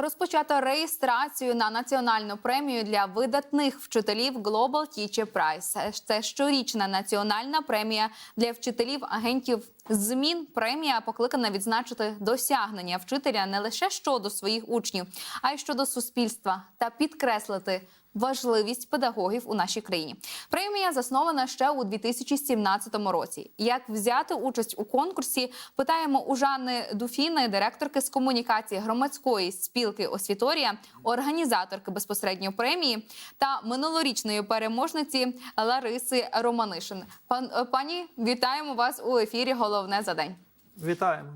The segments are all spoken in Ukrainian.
Розпочато реєстрацію на національну премію для видатних вчителів Global Teacher Prize. Це щорічна національна премія для вчителів агентів змін. Премія покликана відзначити досягнення вчителя не лише щодо своїх учнів, а й щодо суспільства та підкреслити. Важливість педагогів у нашій країні премія заснована ще у 2017 році. Як взяти участь у конкурсі? Питаємо у Жанни Дуфіни, директорки з комунікації громадської спілки Освіторія, організаторки безпосередньо премії та минулорічної переможниці Лариси Романишин. Пан пані, вітаємо вас у ефірі. Головне за день. Вітаємо.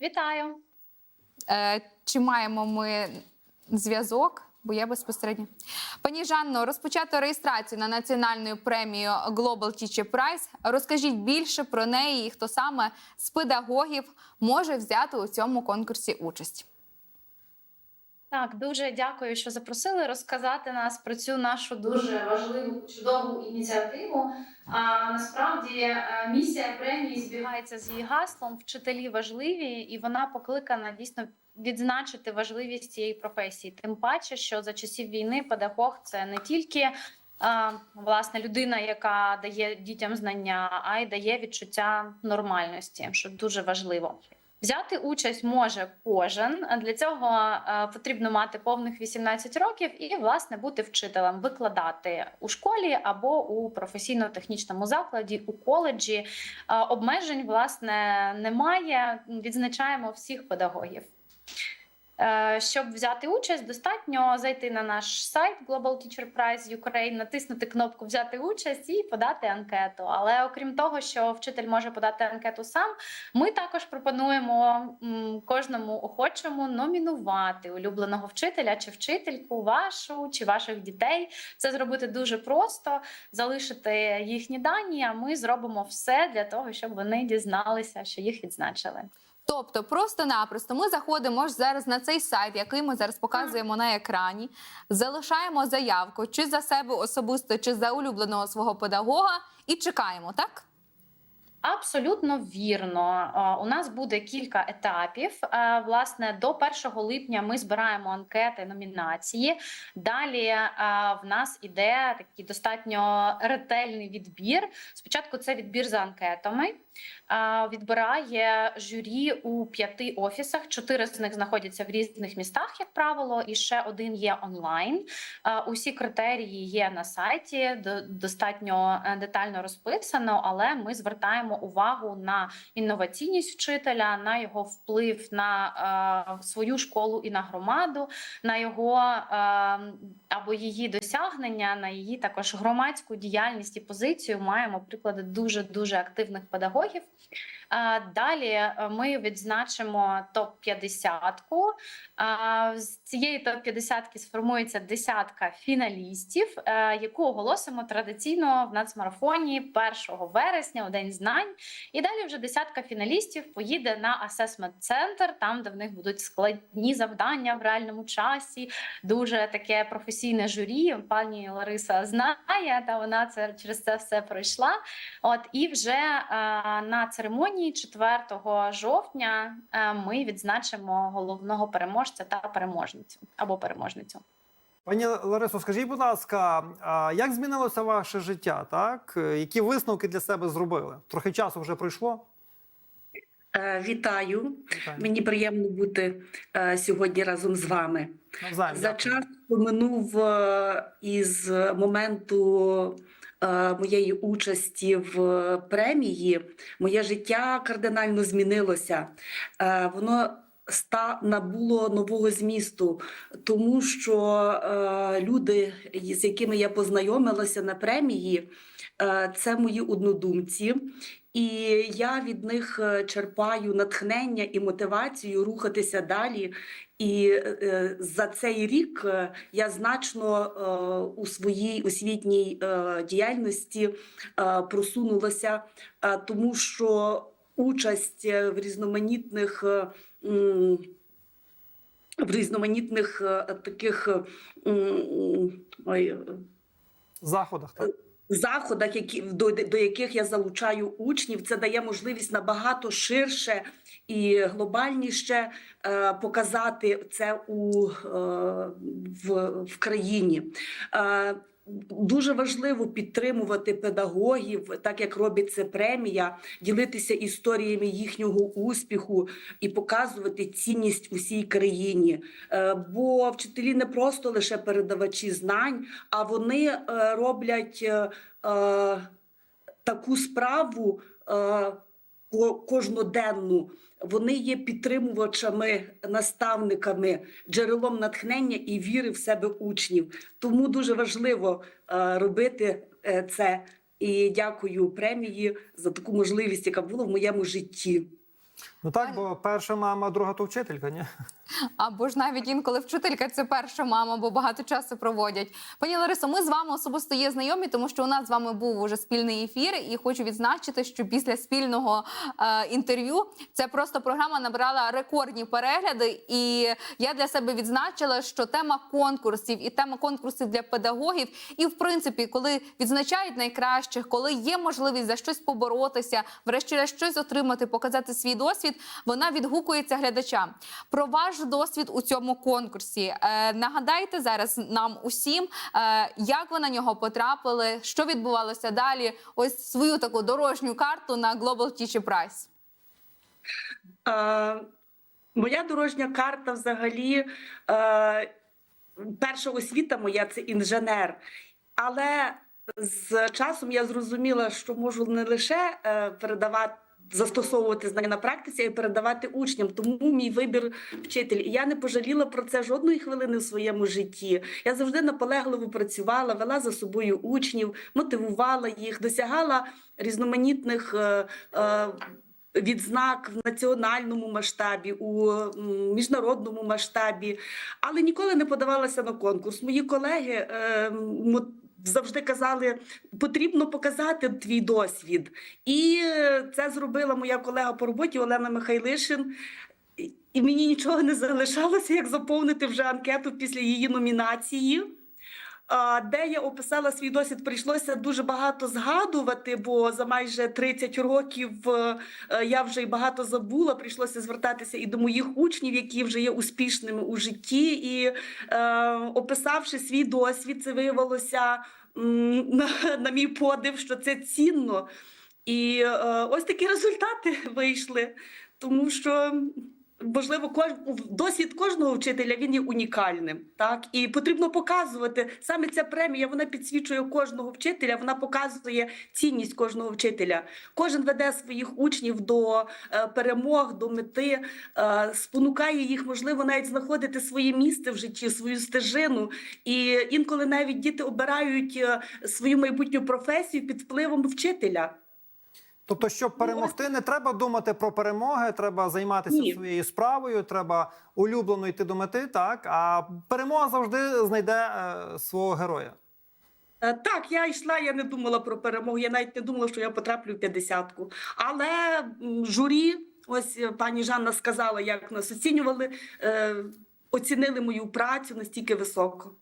Вітаю. Е, чи маємо ми зв'язок? Бо я безпосередньо. Пані Жанно, розпочато реєстрацію на національну премію Global Teacher Prize. Розкажіть більше про неї і хто саме з педагогів може взяти у цьому конкурсі участь. Так, дуже дякую, що запросили розказати нас про цю нашу дуже важливу чудову ініціативу. А насправді е, місія премії збігається з її гаслом Вчителі важливі, і вона покликана дійсно відзначити важливість цієї професії. Тим паче, що за часів війни педагог це не тільки. Власне, людина, яка дає дітям знання, а й дає відчуття нормальності, що дуже важливо. Взяти участь може кожен. Для цього потрібно мати повних 18 років і власне бути вчителем, викладати у школі або у професійно-технічному закладі, у коледжі. Обмежень власне немає. Відзначаємо всіх педагогів. Е, Щоб взяти участь, достатньо зайти на наш сайт Global Teacher Prize Ukraine, натиснути кнопку Взяти участь і подати анкету. Але окрім того, що вчитель може подати анкету сам, ми також пропонуємо кожному охочому номінувати улюбленого вчителя чи вчительку, вашу чи ваших дітей. Це зробити дуже просто, залишити їхні дані. А ми зробимо все для того, щоб вони дізналися, що їх відзначили. Тобто, просто-напросто ми заходимо зараз на цей сайт, який ми зараз показуємо на екрані, залишаємо заявку чи за себе особисто, чи за улюбленого свого педагога, і чекаємо, так? Абсолютно вірно. Е, У нас буде кілька етапів. Е, Власне, до 1 липня ми збираємо анкети номінації. Далі е, в нас іде такий достатньо ретельний відбір. Спочатку це відбір за анкетами. Відбирає журі у п'яти офісах. Чотири з них знаходяться в різних містах, як правило, і ще один є онлайн. Усі критерії є на сайті, до- достатньо е, детально розписано, але ми звертаємо увагу на інноваційність вчителя, на його вплив на е, свою школу і на громаду, на його е, або її досягнення, на її також громадську діяльність і позицію. Маємо приклади дуже дуже активних педагогів. Е, Далі е, ми відзначимо топ 50 З цієї топ 50 сформується десятка фіналістів, е, яку оголосимо традиційно в нацмарафоні 1 вересня у день знань. І далі вже десятка фіналістів поїде на асесмент центр, там де в них будуть складні завдання в реальному часі. Дуже таке професійне журі. Пані Лариса знає, та вона це через це все пройшла. От і вже е, на церемонії 4 жовтня е, ми відзначимо головного переможця та переможницю або переможницю. Пані Ларисо, скажіть, будь ласка, а як змінилося ваше життя? Так? Які висновки для себе зробили? Трохи часу вже пройшло. Е, Вітаю. Вітаю. Мені приємно бути е, сьогодні разом з вами. Навзаєм, За дякую. час минув е, із моменту моєї участі в премії, моє життя кардинально змінилося. Е, Воно ста набуло нового змісту, тому що е, люди, з якими я познайомилася на премії, е, це мої однодумці. І я від них е, черпаю натхнення і мотивацію рухатися далі. І е, за цей рік е, я значно е, у своїй освітній діяльності просунулася, тому що участь в різноманітних. В різноманітних таких ой, заходах, так? Заходах, які до, до яких я залучаю учнів, це дає можливість набагато ширше і глобальніше е, показати це у, е, в, в країні. Е, Дуже важливо підтримувати педагогів, так як робить це премія, ділитися історіями їхнього успіху і показувати цінність усій країні. Е, Бо вчителі не просто лише передавачі знань, а вони е, роблять е, таку справу кожноденну. Вони є підтримувачами, наставниками, джерелом натхнення і віри в себе учнів. Тому дуже важливо е, робити е, це. І дякую премії за таку можливість, яка була в моєму житті. Ну так, бо перша мама, друга то вчителька, ні? Або ж навіть інколи вчителька це перша мама, бо багато часу проводять. Пані Ларисо, ми з вами особисто є знайомі, тому що у нас з вами був уже спільний ефір, і хочу відзначити, що після спільного е, інтерв'ю ця просто програма набрала рекордні перегляди. І я для себе відзначила, що тема конкурсів і тема конкурсів для педагогів, і в принципі, коли відзначають найкращих, коли є можливість за щось поборотися, врешті-решт щось отримати, показати свій досвід, вона відгукується глядачам. Про ваш досвід у цьому конкурсі. Е, нагадайте зараз нам усім, е, як ви на нього потрапили, що відбувалося далі. Ось свою таку дорожню карту на Global Teacher Prize. Е, моя дорожня карта взагалі, е, перша освіта моя це інженер. Але з часом я зрозуміла, що можу не лише е, передавати. Застосовувати знання на практиці і передавати учням, тому мій вибір вчитель. І я не пожаліла про це жодної хвилини в своєму житті. Я завжди наполегливо працювала, вела за собою учнів, мотивувала їх, досягала різноманітних е, е, відзнак в національному масштабі, у міжнародному масштабі, але ніколи не подавалася на конкурс. Мої колеги е, завжди казали, потрібно показати твій досвід. І це зробила моя колега по роботі Олена Михайлишин. І мені нічого не залишалося, як заповнити вже анкету після її номінації. Де я описала свій досвід, прийшлося дуже багато згадувати, бо за майже 30 років е, е, я вже й багато забула. Прийшлося звертатися і до моїх учнів, які вже є успішними у житті. І е, описавши свій досвід, це виявилося на, на мій подив, що це цінно. І е, ось такі результати вийшли, тому що. Можливо, кож... досвід кожного вчителя він є унікальним, так і потрібно показувати саме ця премія. Вона підсвічує кожного вчителя. Вона показує цінність кожного вчителя. Кожен веде своїх учнів до е, перемог, до мети, е, спонукає їх, можливо, навіть знаходити своє місце в житті, свою стежину. І інколи навіть діти обирають е, свою майбутню професію під впливом вчителя. Тобто, щоб перемогти, не треба думати про перемоги, треба займатися Ні. своєю справою, треба улюблено йти до мети, так а перемога завжди знайде е, свого героя. Е, Так, я йшла, я не думала про перемогу. Я навіть не думала, що я потраплю в п'ятдесятку. Але журі, ось е, пані Жанна сказала, як нас оцінювали, е, оцінили мою працю настільки високо.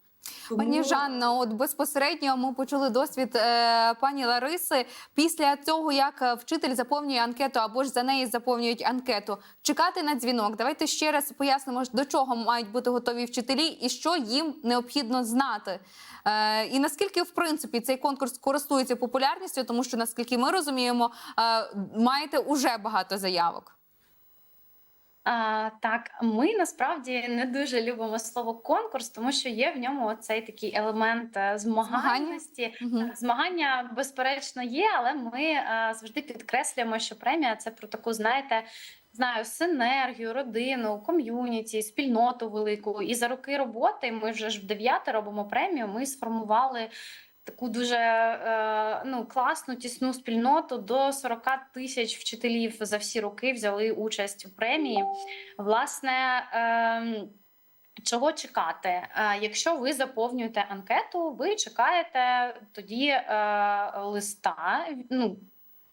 Пані Жанно, от безпосередньо ми почули досвід е, пані Лариси. Після цього, як е, вчитель заповнює анкету або ж за неї заповнюють анкету, чекати на дзвінок. Давайте ще раз пояснимо, до чого мають бути готові вчителі і що їм необхідно знати. Е, і наскільки, в принципі, цей конкурс користується популярністю, тому що наскільки ми розуміємо, е, маєте уже багато заявок. А, так, ми насправді не дуже любимо слово конкурс, тому що є в ньому цей такий елемент е, змагальності. Мгм. Змагання, безперечно, є, але ми е, завжди підкреслюємо, що премія це про таку, знаєте, знаю, синергію, родину, ком'юніті, спільноту велику. І за роки роботи ми вже ж в дев'яте робимо премію. Ми сформували. Таку дуже е, ну класну тісну спільноту до 40 тисяч вчителів за всі роки взяли участь у премії. Власне, ем, чого чекати? Е, якщо ви заповнюєте анкету, ви чекаєте тоді е, листа. Ну,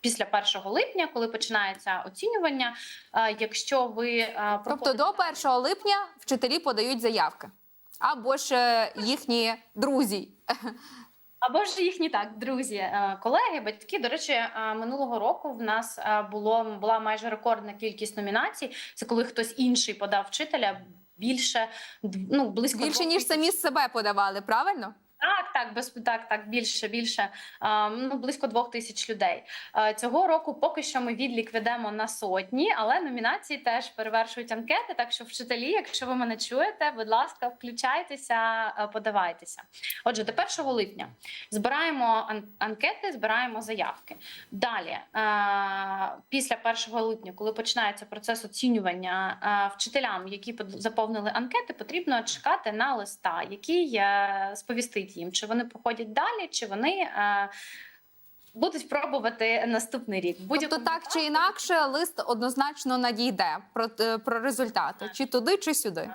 Після 1 липня, коли починається оцінювання, е, якщо ви е, Тобто до 1 липня вчителі подають заявки або ж їхні друзі. Або ж їхні так, друзі, е, колеги, батьки. До речі, е, минулого року в нас е, було була майже рекордна кількість номінацій. Це коли хтось інший подав вчителя більше ну близько Більше ніж самі себе подавали, правильно? Так, так, без так, так, більше, більше. Ну, близько двох тисяч людей. Цього року поки що ми відлік ведемо на сотні, але номінації теж перевершують анкети. Так що, вчителі, якщо ви мене чуєте, будь ласка, включайтеся, подавайтеся. Отже, до 1 липня збираємо анкети, збираємо заявки. Далі, після 1 липня, коли починається процес оцінювання вчителям, які заповнили анкети, потрібно чекати на листа, який е, сповістить їм, чи вони походять далі, чи вони. е, Будуть пробувати наступний рік. Будь Тобто, так чи інакше, лист однозначно надійде про, е, про результати, чи туди, чи сюди.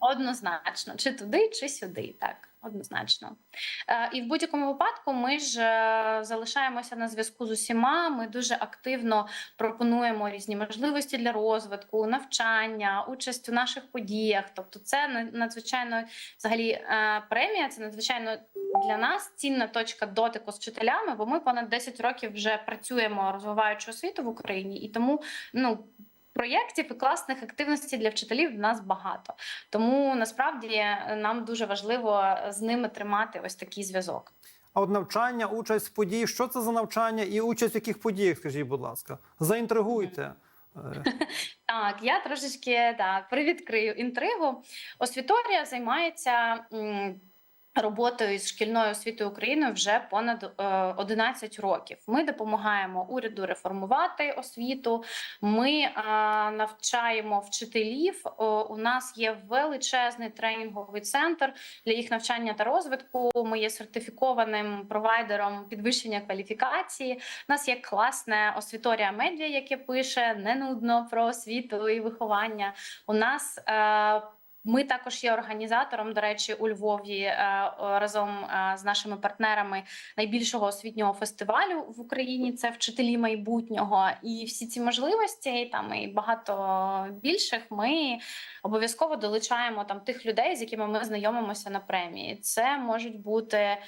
Однозначно, чи туди, чи сюди, так однозначно. Е, і в будь-якому випадку ми ж е, залишаємося на зв'язку з усіма. Ми дуже активно пропонуємо різні можливості для розвитку, навчання, участь у наших подіях. Тобто, це на- надзвичайно взагалі е, премія. Це надзвичайно для нас цінна точка дотику з вчителями, бо ми понад 10 років вже працюємо розвиваючи освіту в Україні, і тому ну. Проєктів і класних активностей для вчителів в нас багато. Тому насправді е, нам дуже важливо з ними тримати ось такий зв'язок. А от навчання, участь в події. Що це за навчання і участь в яких подіях? Скажіть, будь ласка, заінтригуйте. Е, Так, я трошечки так привідкрию інтригу. Освіторія займається. Роботою з шкільною освітою України вже понад е, 11 років. Ми допомагаємо уряду реформувати освіту. Ми е, навчаємо вчителів. Е, у нас є величезний тренінговий центр для їх навчання та розвитку. Ми є сертифікованим провайдером підвищення кваліфікації. У нас є класне освіторія медіа, яке пише не нудно про освіту і виховання. У нас е, ми також є організатором, до речі, у Львові е, разом е, з нашими партнерами найбільшого освітнього фестивалю в Україні. Це вчителі майбутнього. І всі ці можливості, там і багато більших, ми обов'язково долучаємо там тих людей, з якими ми знайомимося на премії. Це можуть бути.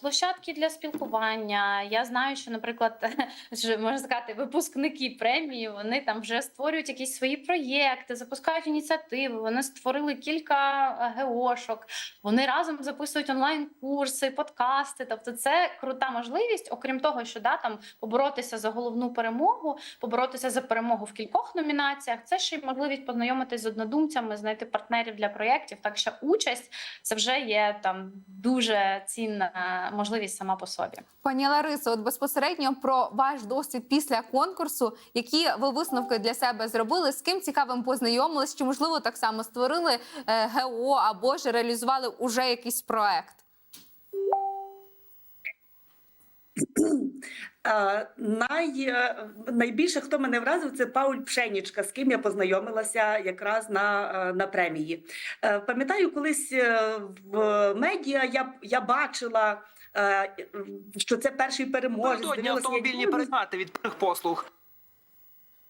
Площадки для спілкування. Я знаю, що, наприклад, можна сказати, випускники премії вони там вже створюють якісь свої проєкти, запускають ініціативи. Вони створили кілька е, ГОшок. Вони разом записують онлайн-курси, подкасти. Тобто, це крута можливість, окрім того, що да там поборотися за головну перемогу, поборотися за перемогу в кількох номінаціях. Це ще й можливість познайомитись з однодумцями, знайти партнерів для проєктів. Так що участь це вже є там дуже цінна можливість сама по собі. Пані Ларисо, от безпосередньо про ваш досвід після конкурсу, які ви висновки для себе зробили, з ким цікавим познайомились, чи можливо так само створили е, ГО або ж реалізували уже якийсь проект? Най, найбільше, хто мене вразив, це Пауль Пшенічка, з ким я познайомилася якраз на, на премії. Е, Пам'ятаю, колись е, в медіа я, я бачила, е, що це перший переможець. Автомобільні ніколи від послуг.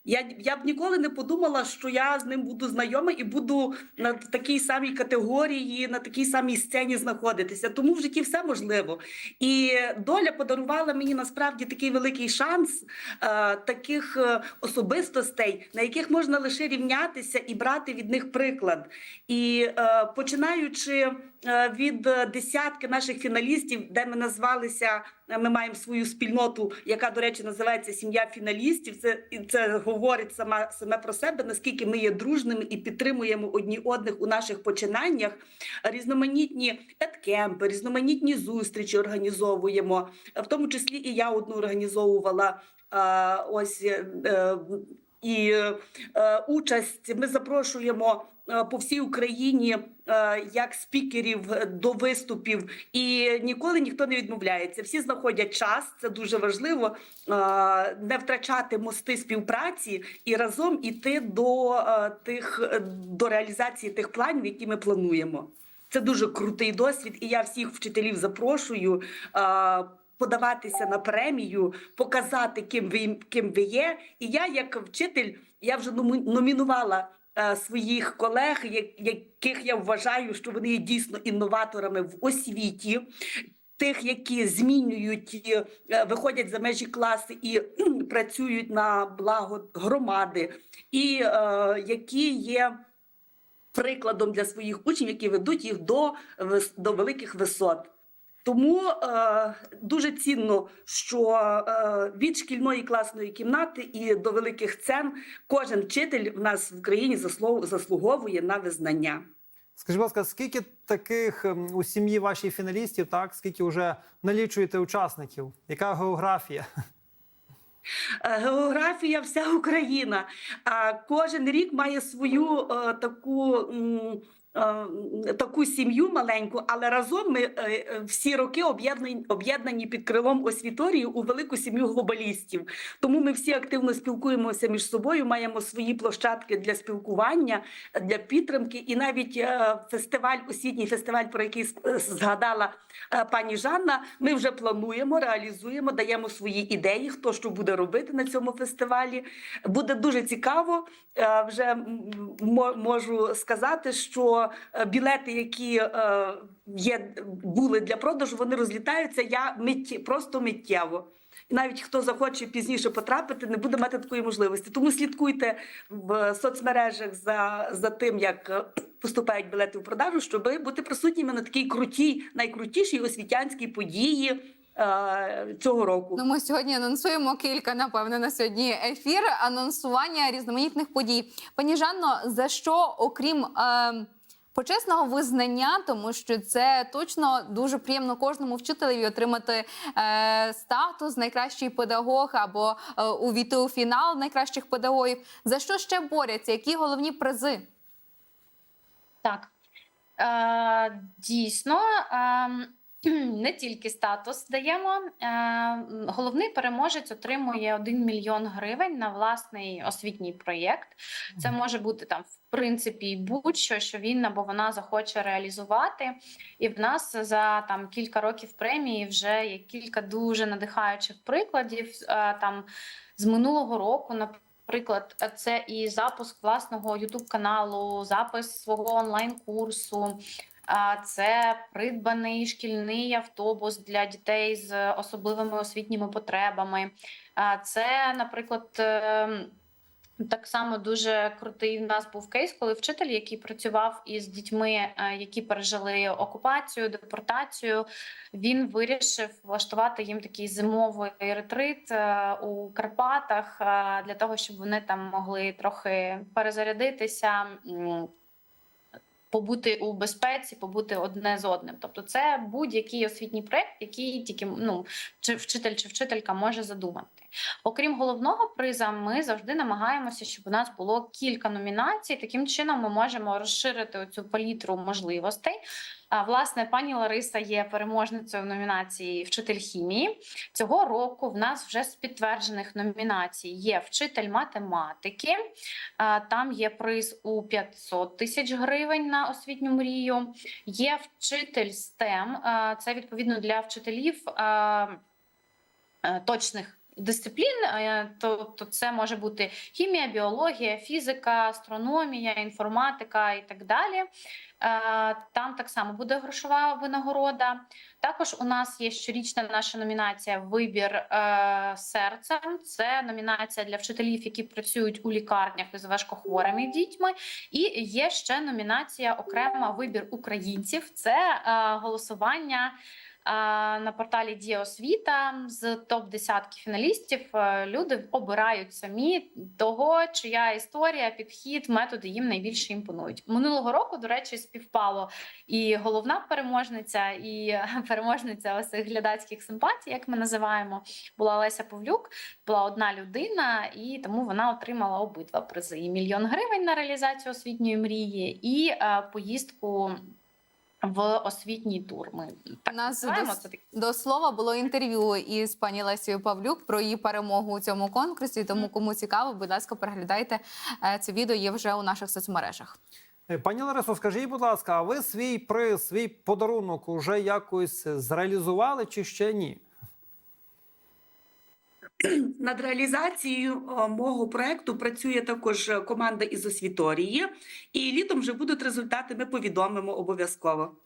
Я, я б ніколи не подумала, що я з ним буду знайома і буду на такій самій категорії, на такій самій сцені знаходитися. Тому в житті все можливо. І доля подарувала мені насправді такий великий шанс е, таких е, особистостей, на яких можна лише рівнятися і брати від них приклад. І е, починаючи від е, десятки наших фіналістів, де ми назвалися. е, Ми маємо свою спільноту, яка, до речі, називається Сім'я фіналістів. Це це говорить сама саме про себе, наскільки ми є дружними і підтримуємо одні одних у наших починаннях. Різноманітні еткемпи, різноманітні зустрічі організовуємо, в тому числі і я одну організовувала. е, Ось е, е, і е, участь ми запрошуємо е, по всій Україні е, як спікерів до виступів, і ніколи ніхто не відмовляється. Всі знаходять час, це дуже важливо. Не втрачати мости співпраці і разом іти до тих до реалізації тих планів, які ми плануємо. Це дуже крутий досвід, і я всіх вчителів запрошую. Е, Подаватися на премію, показати, ким ви ким ви є. І я, як вчитель, я вже номі- номінувала е, своїх колег, яких я вважаю, що вони є дійсно інноваторами в освіті. тих, які змінюють, е, виходять за межі класи і працюють на благо громади, і е, які є прикладом для своїх учнів, які ведуть їх до, до великих висот. Тому е, дуже цінно, що е, від шкільної класної кімнати і до великих сцен кожен вчитель в нас в заслуг- заслуговує на визнання. Скажіть, будь ласка, скільки таких ем, у сім'ї вашій фіналістів, так скільки вже налічуєте учасників? Яка географія? Е, Географія вся Україна. А кожен рік має свою е, таку. Е, Таку сім'ю маленьку, але разом ми е, е, всі роки об'єднані об'єднані під крилом освіторії у велику сім'ю глобалістів. Тому ми всі активно спілкуємося між собою, маємо свої площадки для спілкування, для підтримки. І навіть фестиваль, освітній фестиваль, про який згадала пані Жанна, ми вже плануємо, реалізуємо, даємо свої ідеї, хто що буде робити на цьому фестивалі. Буде дуже цікаво. Вже можу сказати, що е, білети, які е, є, були для продажу, вони розлітаються. Я митті, просто миттєво. І навіть хто захоче пізніше потрапити, не буде мати такої можливості. Тому слідкуйте в соцмережах за, за тим, як е, поступають білети в продажу, щоб бути присутніми на такій крутій, найкрутішій освітянській події цього року. Ну, ми сьогодні анонсуємо кілька, напевно, на сьогодні ефір анонсування різноманітних подій. Пані Жанно, за що, окрім е, почесного визнання, тому що це точно дуже приємно кожному вчителеві отримати е, статус найкращий педагог або е, увійти у фінал найкращих педагогів. За що ще борються? Які головні призи? Так. Е, дійсно, е, не тільки статус даємо. Е, головний переможець отримує 1 мільйон гривень на власний освітній проєкт. Це може бути там, в принципі, будь-що, що він або вона захоче реалізувати. І в нас за там кілька років премії вже є кілька дуже надихаючих прикладів. Е, там з минулого року, Наприклад, це і запуск власного youtube каналу, запис свого онлайн-курсу, це придбаний шкільний автобус для дітей з особливими освітніми потребами. Це, наприклад, ем, так само дуже крутий в нас був кейс, коли вчитель, який працював із дітьми, е, які пережили окупацію, депортацію, він вирішив влаштувати їм такий зимовий ретрит е, у Карпатах е, для того, щоб вони там могли трохи перезарядитися. Побути у безпеці, побути одне з одним. Тобто, це будь-який освітній проект, який тільки ну чи вчитель чи вчителька може задумати. Окрім головного приза, ми завжди намагаємося, щоб у нас було кілька номінацій. Таким чином, ми можемо розширити цю палітру можливостей. А, Власне, пані Лариса є переможницею в номінації Вчитель хімії. Цього року в нас вже з підтверджених номінацій є вчитель математики. Там є приз у 500 тисяч гривень на освітню мрію. Є вчитель STEM, це відповідно для вчителів е, точних. Дисциплін, е, тобто це може бути хімія, біологія, фізика, астрономія, інформатика і так далі. Е, Там так само буде грошова винагорода. Також у нас є щорічна наша номінація Вибір е, серцем. Це номінація для вчителів, які працюють у лікарнях із важкохворими дітьми. І є ще номінація окрема Вибір українців. Це голосування. А, На порталі Дія освіта з топ десятки фіналістів е, люди обирають самі того, чия історія, підхід, методи їм найбільше імпонують. Минулого року, до речі, співпало і головна переможниця, і переможниця ось глядацьких симпатій, як ми називаємо, була Леся Павлюк. Була одна людина, і тому вона отримала обидва призи: і мільйон гривень на реалізацію освітньої мрії, і е, поїздку. В освітній тур ми так У нас називаємо це До слова було інтерв'ю із пані Лесією Павлюк про її перемогу у цьому конкурсі. Тому кому цікаво, будь ласка, переглядайте Е, це відео. Є вже у наших соцмережах. Е, Пані Ларисо, скажіть, будь ласка, а ви свій приз, свій подарунок уже якось зреалізували чи ще ні? Над реалізацією о, мого проекту працює також е, команда із освіторії, і літом вже будуть результати. Ми повідомимо обов'язково.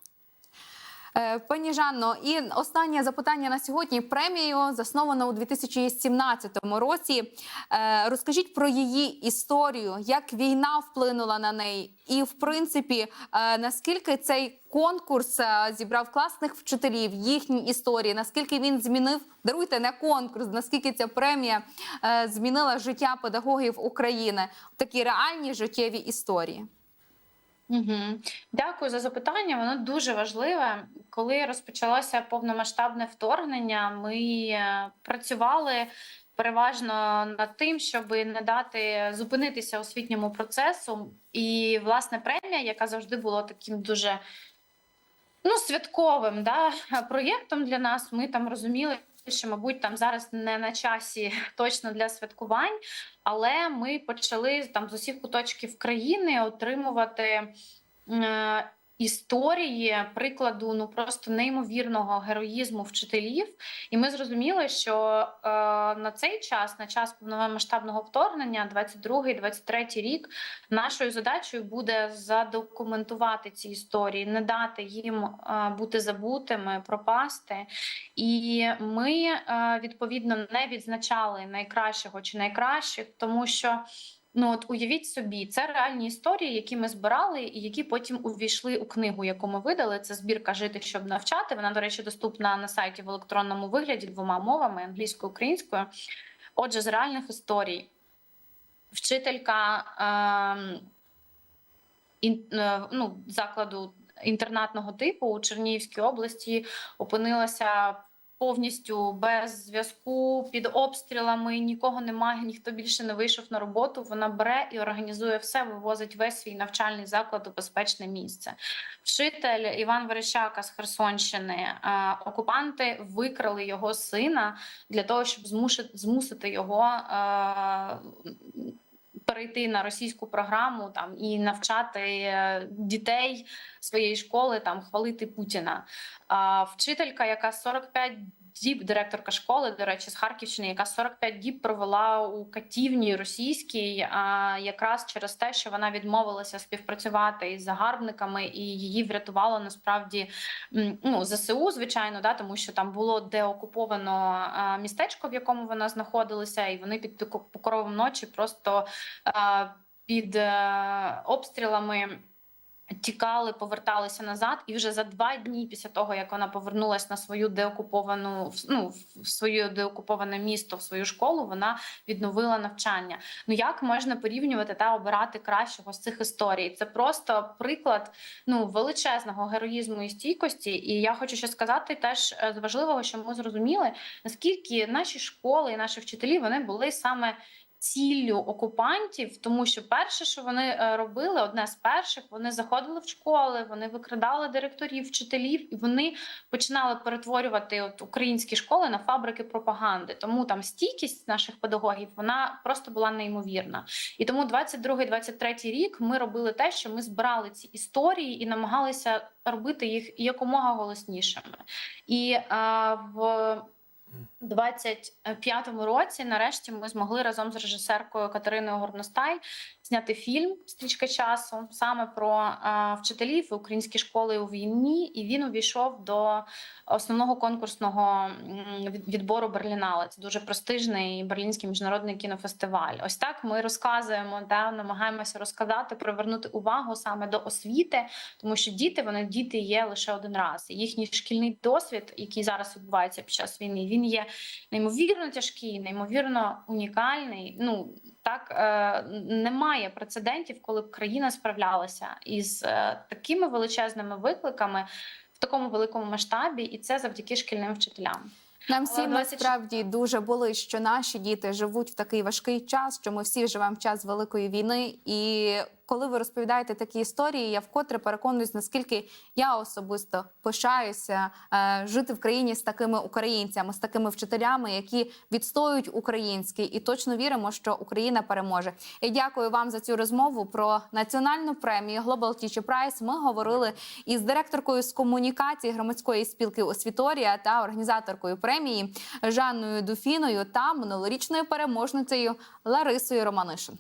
Е, Пані Жанно, і останнє запитання на сьогодні. Премію засновано у 2017 році. Е, Розкажіть про її історію, як війна вплинула на неї, і в принципі, е, наскільки цей конкурс зібрав класних вчителів, їхні історії, наскільки він змінив, даруйте не конкурс, наскільки ця премія змінила життя педагогів України, такі реальні життєві історії. Угу. Дякую за запитання. Воно дуже важливе. Коли розпочалося повномасштабне вторгнення, ми е, працювали переважно над тим, щоб не дати зупинитися освітньому процесу. І власне премія, яка завжди була таким дуже ну, святковим да, проєктом для нас, ми там розуміли. Що, мабуть, там зараз не на часі точно для святкувань, але ми почали там з усіх куточків країни отримувати е, історії прикладу ну просто неймовірного героїзму вчителів. І ми зрозуміли, що е, на цей час, на час повномасштабного вторгнення, 22-23 рік, нашою задачею буде задокументувати ці історії, не дати їм е, бути забутими, пропасти. І ми е, відповідно не відзначали найкращого чи найкращих, тому що. Ну от уявіть собі, це реальні історії, які ми збирали, і які потім увійшли у книгу, яку ми видали. Це збірка Жити, щоб навчати. Вона, до речі, доступна на сайті в електронному вигляді двома мовами англійською українською. Отже, з реальних історій. Вчителька е, ін, е, ну, закладу інтернатного типу у Чернігівській області опинилася повністю без зв'язку під обстрілами. Нікого немає, ніхто більше не вийшов на роботу. Вона бере і організує все, вивозить весь свій навчальний заклад у безпечне місце. Вчитель Іван Верещака з Херсонщини. е, Окупанти викрали його сина для того, щоб змусити, змусити його. Перейти на російську програму там і навчати е, дітей своєї школи там хвалити Путіна. А, вчителька, яка 45 діб, директорка школи, до речі, з Харківщини, яка 45 діб провела у катівні російській, а якраз через те, що вона відмовилася співпрацювати із загарбниками, і її врятувало насправді ну, ЗСУ, звичайно, да, тому що там було деокуповано містечко, в якому вона знаходилася, і вони під покровом ночі просто під е, обстрілами. Тікали, поверталися назад, і вже за два дні після того, як вона повернулася на свою деокуповану ну, в своє деокуповане місто, в свою школу, вона відновила навчання. Ну як можна порівнювати та обирати кращого з цих історій? Це просто приклад ну величезного героїзму і стійкості. І я хочу ще сказати теж е, з важливого, що ми зрозуміли, наскільки наші школи і наші вчителі вони були саме ціллю окупантів, тому що перше, що вони е, робили, одне з перших, вони заходили в школи, вони викрадали директорів, вчителів, і вони починали перетворювати от українські школи на фабрики пропаганди. Тому там стійкість наших педагогів вона просто була неймовірна. І тому 22-23 рік ми робили те, що ми збирали ці історії і намагалися робити їх якомога голоснішими. І е, в 25-му році, нарешті, ми змогли разом з режисеркою Катериною Горностай зняти фільм Стрічка часу саме про вчителів українські школи у війні. І він увійшов до основного конкурсного відбору Берлінале. Це дуже престижний берлінський міжнародний кінофестиваль. Ось так ми розказуємо, да, намагаємося розказати, привернути увагу саме до освіти, тому що діти вони діти є лише один раз. Їхній шкільний досвід, який зараз відбувається під час війни, він є неймовірно тяжкий, неймовірно унікальний. Ну так е, немає прецедентів, коли б країна справлялася із е, такими величезними викликами в такому великому масштабі, і це завдяки шкільним вчителям. Нам всім насправді дуже болить, що наші діти живуть в такий важкий час, що ми всі живемо в час великої війни. І коли ви розповідаєте такі історії, я вкотре переконуюсь, наскільки я особисто пишаюся е, жити в країні з такими українцями, з такими вчителями, які відстоюють український, і точно віримо, що Україна переможе. І дякую вам за цю розмову про національну премію Global Teacher Prize. Ми говорили із директоркою з комунікації громадської спілки Освіторія та організаторкою премії Жанною Дуфіною та минулорічною переможницею Ларисою Романишин.